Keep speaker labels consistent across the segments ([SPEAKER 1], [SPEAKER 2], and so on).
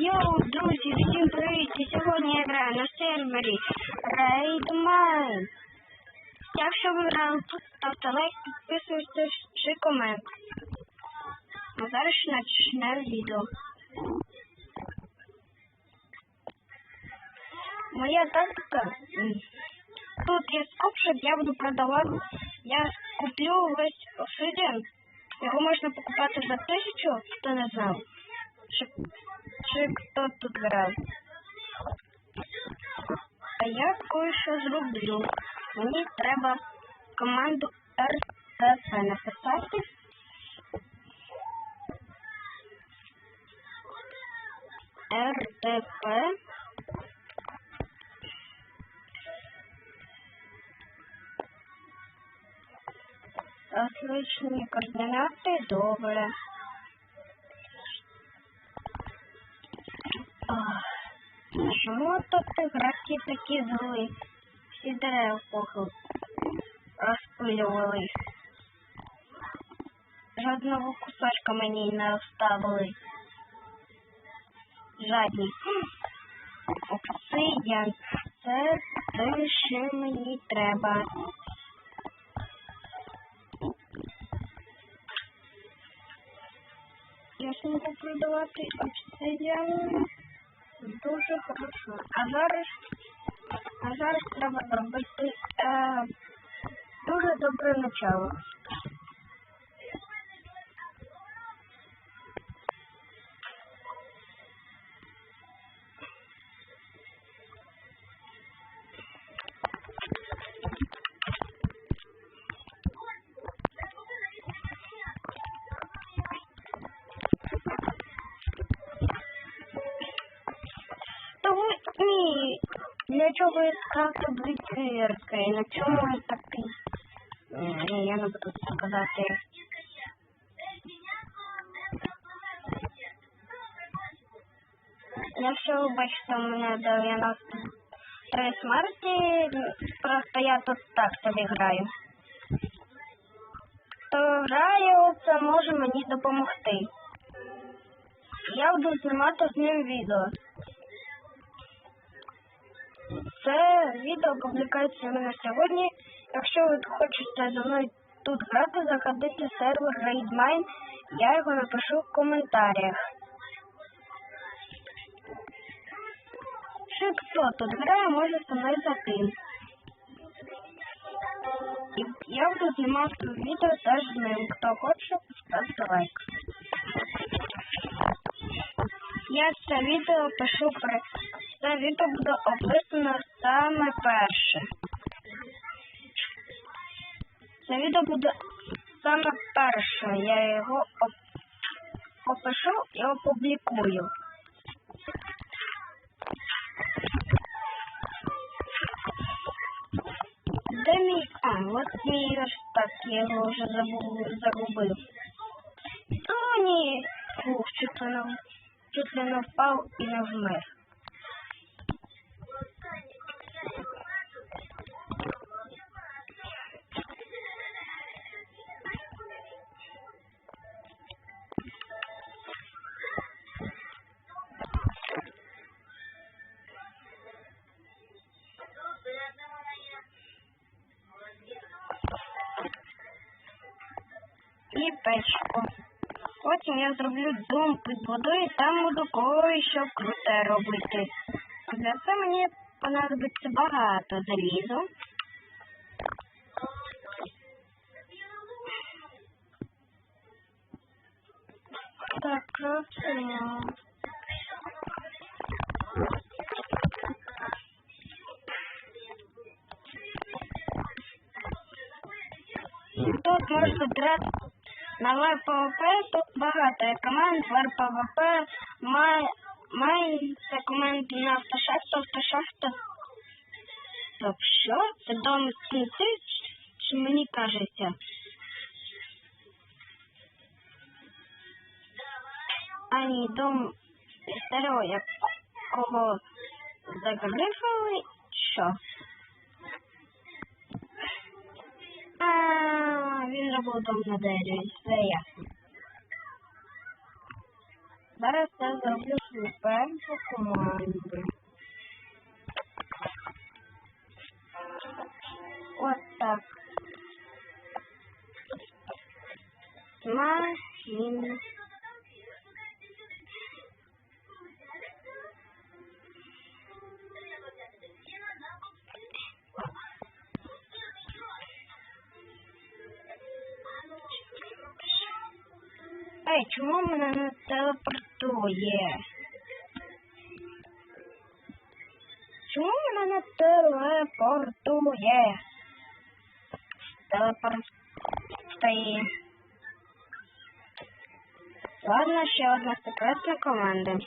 [SPEAKER 1] Йоу, друзі, всім привіт! І сьогодні я граю на сервері Raidmine. Якщо ви грали тут, лайк, підписуйтесь чи комент. А зараз почнемо відео. Моя тактика. Тут є скопшик, я буду продавати. Я куплю весь обсидіан. Його можна покупати за тисячу, хто не знав. Чи, чи хто тут грав. А я кое-що зроблю. Мені треба команду РТП написати. РТП. Отличні координати, добре. Чому тут гравці такі зли? Всі дерева похил розпилювали. Жодного кусочка мені не оставили. Жадні. Обсидіан. Це те, що мені треба. Я зможу продавати обсидіан дуже хорошо. А зараз, а зараз треба робити е, дуже добре начало. Скрафтив дві На чому я такий? Ні, я не буду це казати. Якщо ви бачите, у мене 93 смерті, просто я тут так собі граю. Хто грає, це може мені допомогти. Я буду знімати з ним відео. Це відео публікується іменно сьогодні. Якщо ви хочете зі мною тут грати, заходите в сервер RaidMine. Я його напишу в коментарях. Чи хто тут грає, може зі мною зайти. Я буду знімати відео теж з ним. Хто хоче, ставте лайк. Я це відео пишу при це відео буде описано саме перше. Це відео буде саме перше. Я його опишу і опублікую. Де мій... А, от мій верстак, я його вже загубив. О, ні. Не, чуть не впав і не вмер. Потім я зроблю дом під водою і там буду кое-що круте робити. Для цього мені понадобиться багато залізу. Так, крафтимо. Тут можна грати на ВПВП, тут багато команд, ВПВП, мається команд на автошахту, автошахту. Так, що? Це дом кінці, чи мені кажеться? А ні, дом старого, якого загрифали, що? А, він робив на дереві, все ясно. Зараз я зроблю свою першу команду. Ось так. Машин. Ей, чому мене не телепортує? Чому мене не телепортує? Телепортує. Ладно, ще одна секретна команда.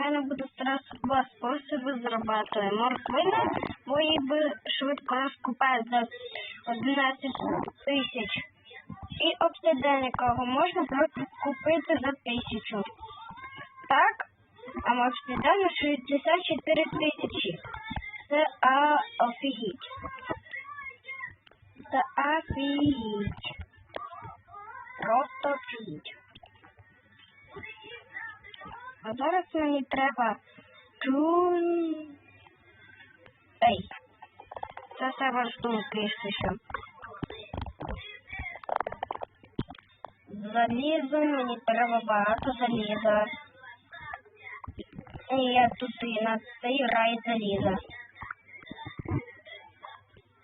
[SPEAKER 1] Мене буде зараз два способи зарабатувати. Морквина мої би швидко розкупають за 11 тисяч. І обсиден, якого можна просто купити за тисячу. Так, а обсидену 64 тисячі. Це а, офігіть. Це офігіть. Просто офігіть. А зараз мені треба чун. Ей. Це все ваш думки, що. Залізо, мені треба багато заліза. І я тут і на цей рай заліза.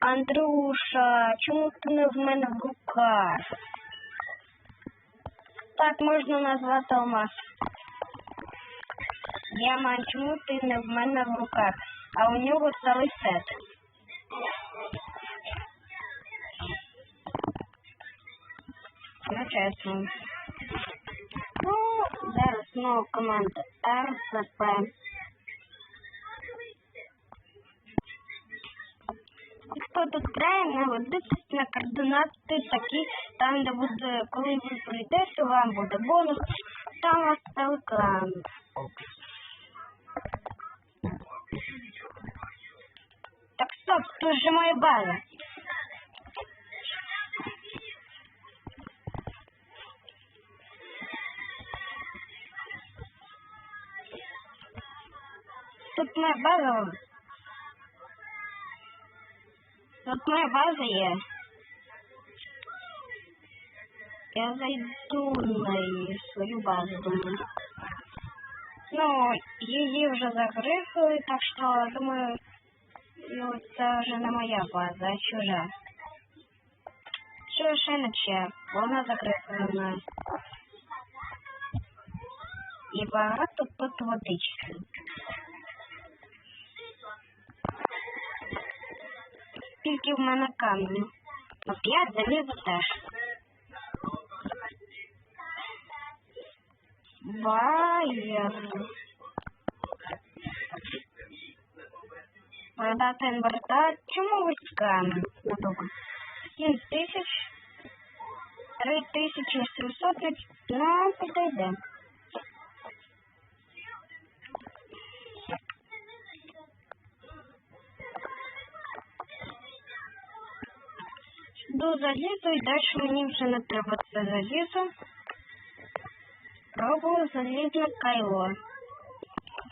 [SPEAKER 1] Андрюша, чому ти не в мене в руках? Так можна назвати алмаз. Діамант, чому ти не в мене в руках, а у нього цілий сет. Ну. Ну, зараз знову команда РЦП. Хто тут грає, наведитись на координати такі, там, де буде, коли ви прийдете, вам буде бонус, там вас телекран. Стоп, тут же моя база. Тут моя база. Тут моя база є. Я зайду на її, свою базу, думаю. Ну, її вже загрифили, так що, думаю, ну, це вже не моя база, а чужа. Що ще не чия, вона загрифлена. І багато тут водички. Скільки в мене каменю? Ну, п'ять залізо теж. Байер. Продати інвертар. Чому? Надовго. 7 тисяч. 3 тисячі 700. Ну, підійде. До залізу і далі мені вже не треба це залізо. Пробую залізне кайло.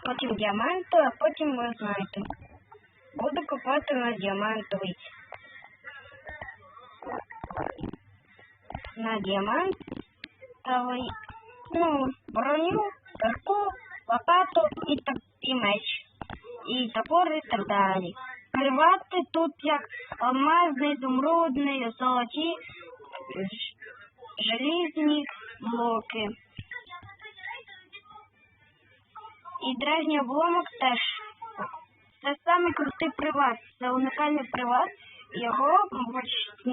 [SPEAKER 1] Потім діаманту, а потім ви знаєте. Буду купати на діамантовий. На діамантовий. Ну, броню, кирку, лопату і, і меч. І топор і так далі. Кривати тут як алмазний, зумрудний, золоті, желізні блоки. І древній обломок теж. Це самий крутий приват. Це унікальний приват. Його воч-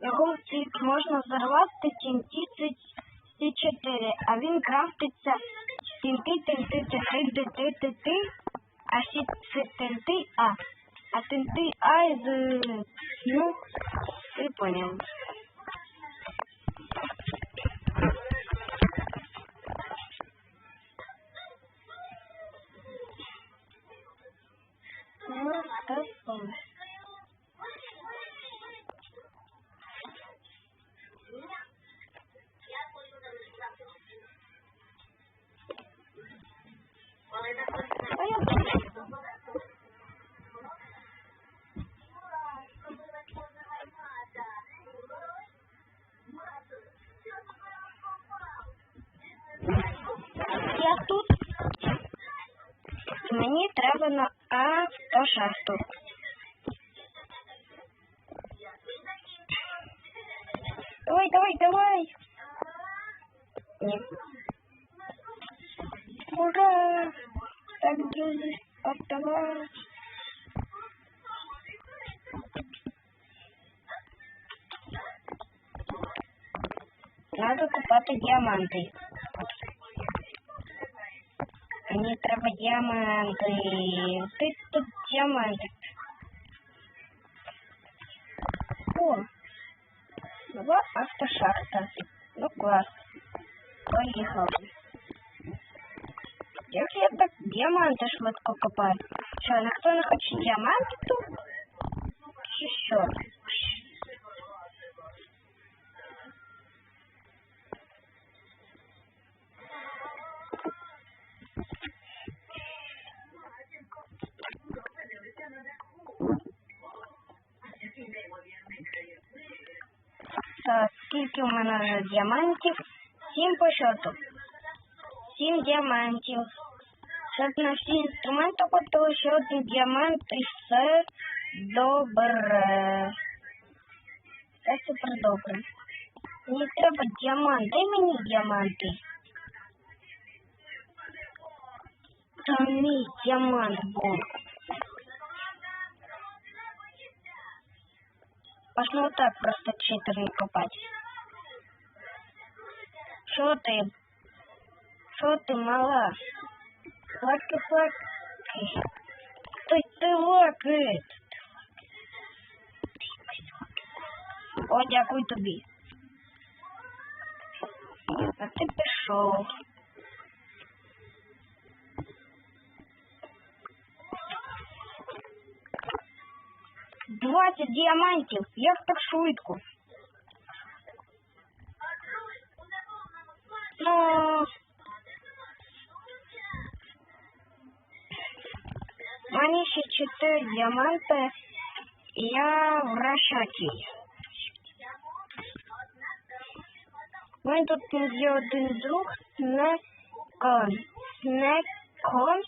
[SPEAKER 1] його можна взорвати TNT C4, а він крафтиться TNT, TNT, TNT, TNT, TNT, а всі це TNT А. А TNT А із, ну, ти поняв. купати діаманти. Мені треба діаманти. Ти тут діаманти. О, нова автошахта. Ну клас. Поїхали. Як я так діаманти швидко копаю? Що, ніхто не хоче діаманти тут? Чи що? Так, скільки у мене діамантів? Сім по счету. Сім діамантів. Щоб на всі інструменти купили ще один діамант і все добре. Все супер добре. Мені треба діамант. Дай мені діаманти. Там мій діамант був. Можно вот так просто читер не копать. Что ты? Что ты, мала? Флаки, флаки. Стой, ты лакает. О, дякую тобі. А ти пішов. Двадцять діамантів. Як так швидко? Ну, мені ще чотири діаманти, і я вращатель. У мене тут є один друг, Снекон. Снекон.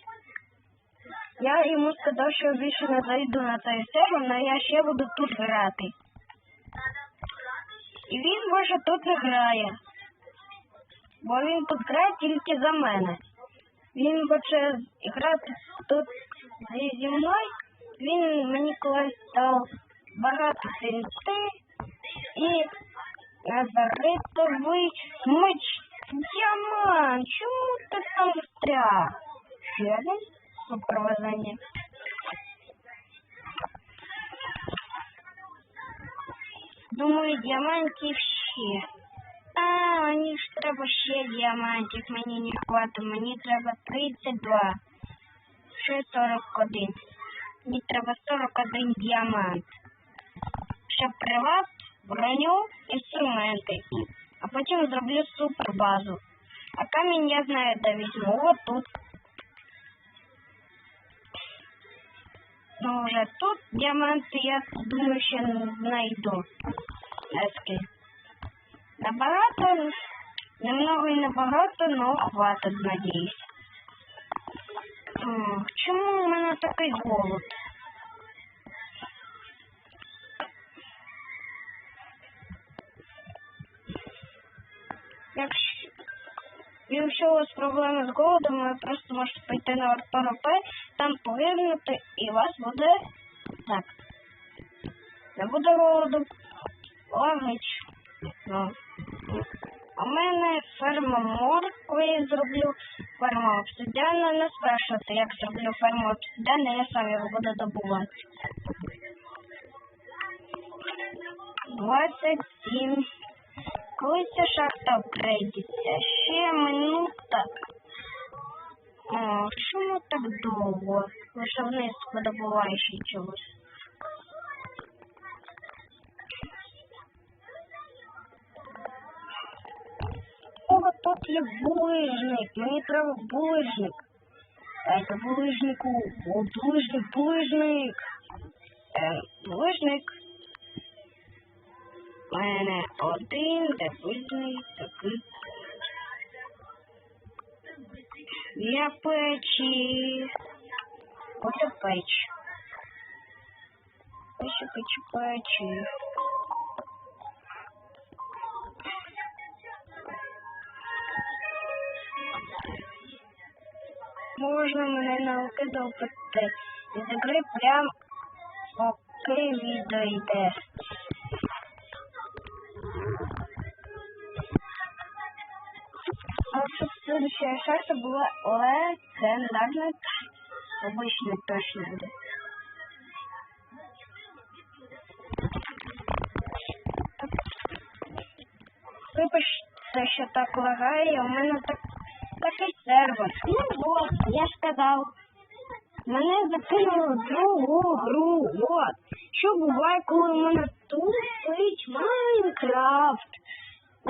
[SPEAKER 1] Я йому сказав, що більше не зайду на цей сервер, але я ще буду тут грати. І він може тут не грає. Бо він тут грає тільки за мене. Він хоче грати тут зі мною. Він мені колись дав багато синти і назаритовий меч. Діамант, чому ти там встряг? Ще один? сопровождение. Думаю, діамантів ще. А, мені ж треба ще діамантів, мені не хватить, мені треба 32. Ще 41. Мені треба 41 діамант. Ще приват, броню, інструменти. А потім зроблю супер базу. А камінь я знаю, де візьму. Вот тут. Ну, уже тут діаманти, я думаю, ще знайду. Набагато, немного і набагато, но хватить, надіюсь. Чому у мене такий голод? Якщо, у вас проблеми з голодом, ви просто можете пойти на ОРП, там повернути і у вас буде так. Не буде голоду. Логічно. Ну. У мене ферма моркви зроблю, ферма обсидіана. Не спрашивайте, як зроблю ферму обсидіана, я сам його буду добувати. 27. Коли ця шахта апгрейдиться? Ще минута. О, чому так довго? Лише вниз видобуваєш і чогось. О, тут є булижник. Мені треба булижник. Дайте булижнику. О, булижник, булижник. Е, булижник. У мене один дивизний такий. Для печі. Оце печ. Пичі, пичі, пичі. Можна мене. І закрив прям поки відео йде. Следующая шахта була легендарна, обычно точно буде. Вибачте, що так лагає, у мене так, такий сервер. Ну от, я ж сказав. Мене закинуло в другу гру. От. Що буває, коли у мене тупить Майнкрафт?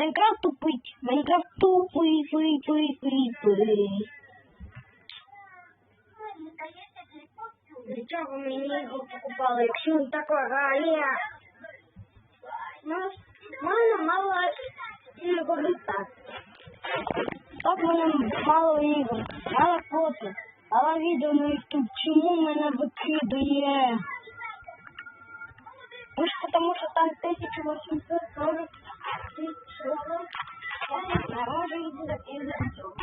[SPEAKER 1] Майнкрафт тупить. Майнкрафт пий, пий, пий, пий. Для чого мені його покупали, якщо він так лагає? Ну, мало, мало ігор так. Так мене мало ігор, мало фото, мало відео на YouTube. Чому мене викидає? Може, тому що там 1840 я може і буде із цього.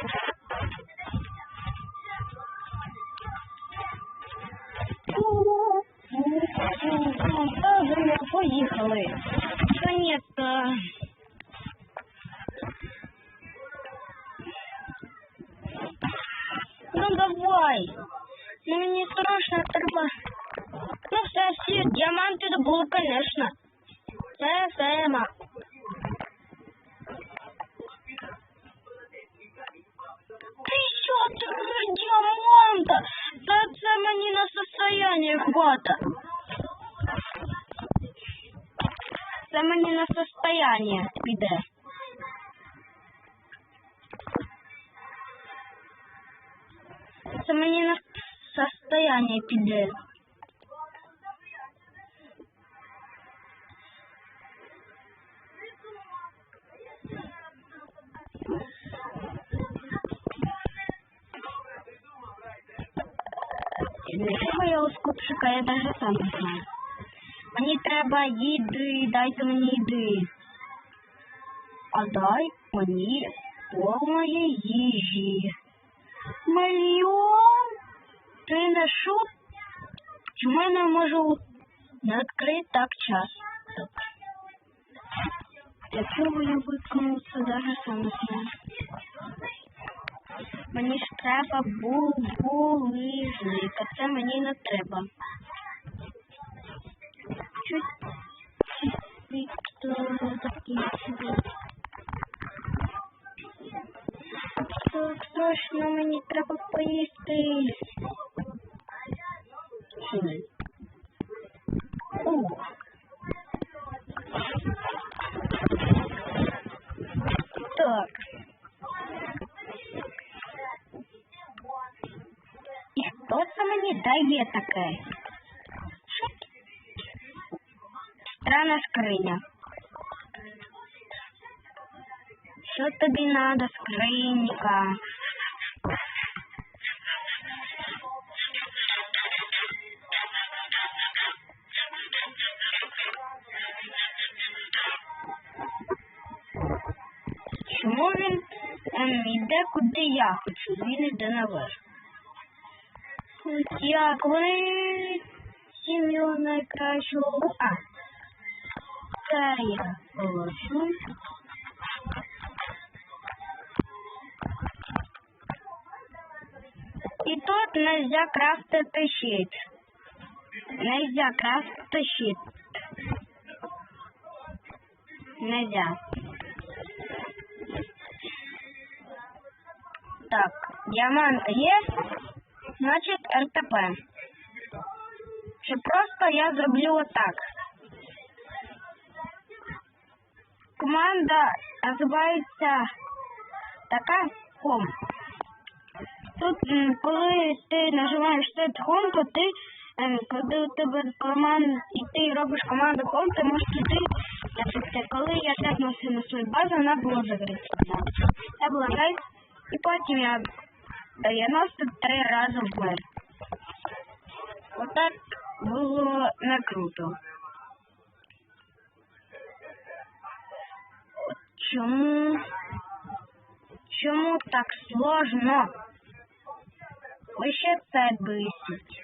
[SPEAKER 1] Тоже поїхали. Конечно. Ну давай. Ну мені страшно треба. Ну все, всі діаманти добули, конечно. Це тема. Їди, дайте мені їди. А дай мені повної їжі. Мільйон? Ти не? Чому я не можу не відкрити так час? Для чого я виткнув даже сам не. Мені ж треба булижник, а це мені не треба. Чуть чуть такий собі. Так, точно мені треба поїсти. Сюди. О. Так. І хто це мені дає таке? Странна скриня. Що тобі надо, скринька? Чому він ем, йде куди я хочу? Він йде наверх. Як ви сім'ю найкращого. А. Це я положу. І тут нельзя крафтити щит. Нельзя крафтити щит. Нельзя. Так, діамант є, значить РТП. Чи просто я зроблю отак. Команда називається така ком. Тут, коли ти нажимаєш set home, то ти, ем, коли у тебе команд, і ти робиш команду home, ти можеш наприклад, коли я тепнувся на свою базу, вона була закрита. Це була гайд, і потім я 93 рази вмер. Отак було не круто. Чому? Чому так сложно? Лише це бисить.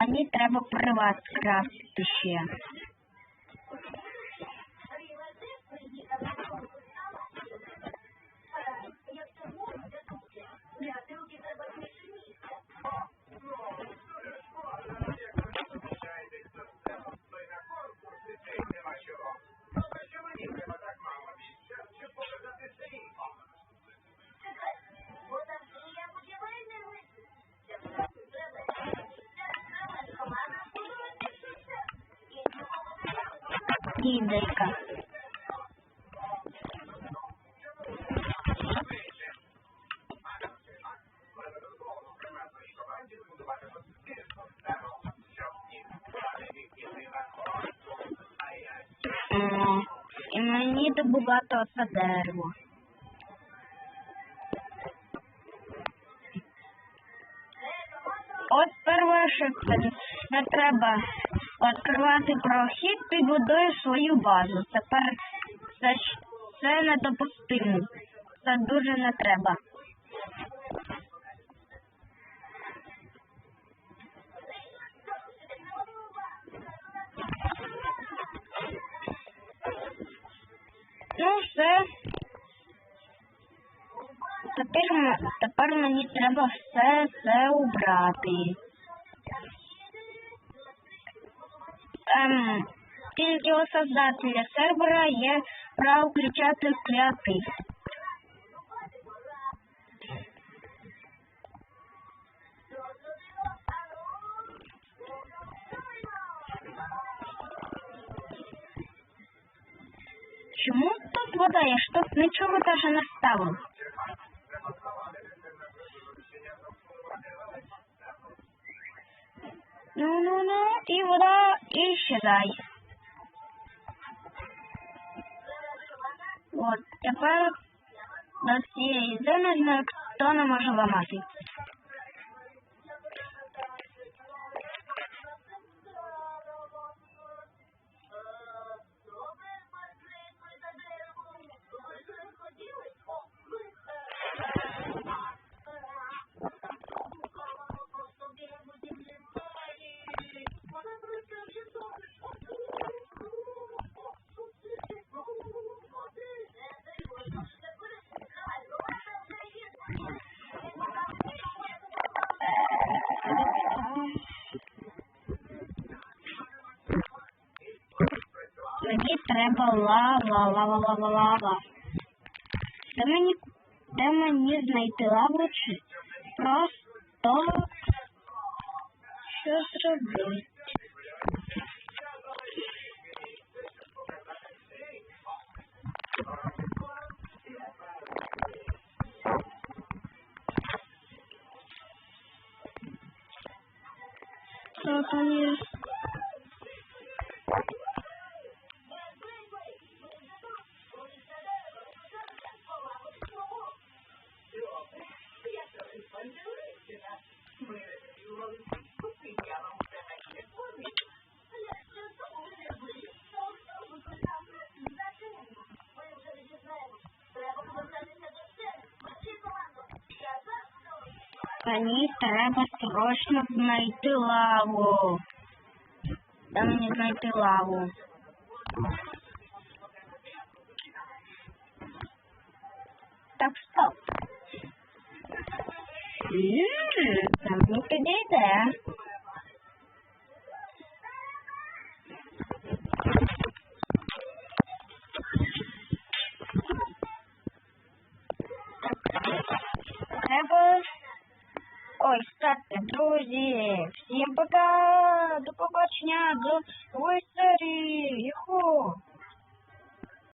[SPEAKER 1] Мені треба приват крафтити ще. Ідейка. І мені добувати оце дерево. От перше, не треба відкривати прохід, ти будуєш свою базу. Тепер це, ж- це недопустимо. Це дуже не треба. Ну, все. Тепер, тепер мені треба все це убрати. Ем, у создателя сервера є право включати креатив. Чому тут вода? Я ж тут нічого даже не ставив. Ну-ну-ну, і вода исчезай. От, тепер нас цієї зони хто не може ламати. Треба лава, лава, лава, лава. Де мені, де мені знайти лаву чи просто що зробити? Мені треба срочно знайти лаву. Де мені знайти лаву?